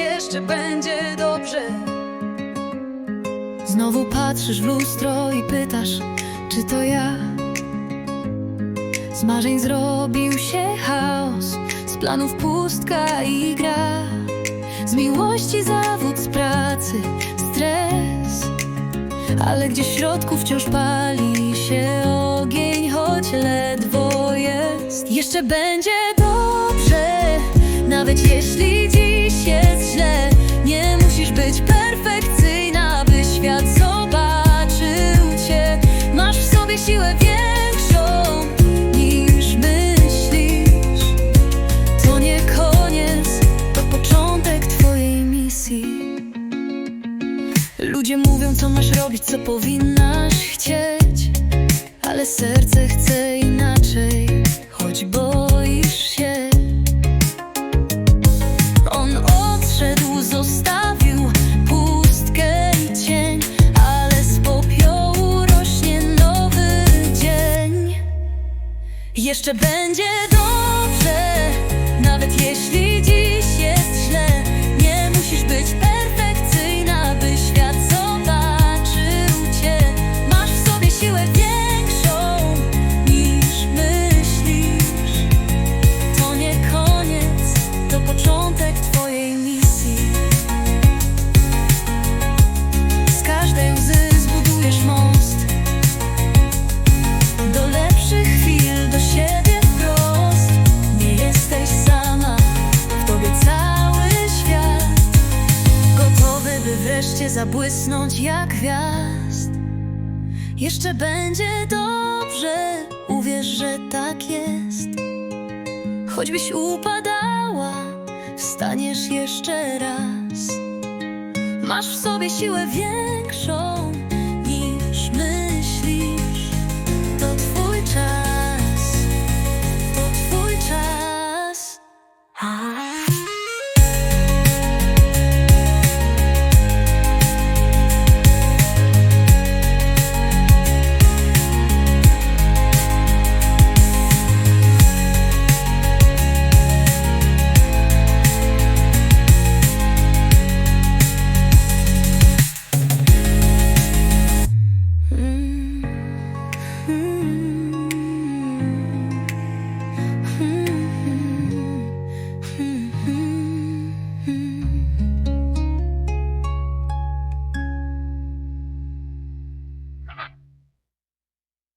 jeszcze będzie dobrze. Znowu patrzysz w lustro i pytasz, czy to ja? Z marzeń zrobił się chaos, z planów pustka i gra. Z miłości zawód, z pracy stres. Ale gdzieś w środku wciąż pali się ogień, choć ledwo jest. Jeszcze będzie dobrze, nawet jeśli dziś Nie musisz być perfekcyjna, by świat zobaczył cię. Masz w sobie siłę większą niż myślisz. To nie koniec, to początek twojej misji. Ludzie mówią, co masz robić, co powinnaś chcieć, ale serce chce inaczej, choć boisz Jeszcze będzie dobrze, nawet jeśli wreszcie zabłysnąć jak gwiazd. Jeszcze będzie dobrze, uwierz, że tak jest. Choćbyś upadała, wstaniesz jeszcze raz. Masz w sobie siłę większą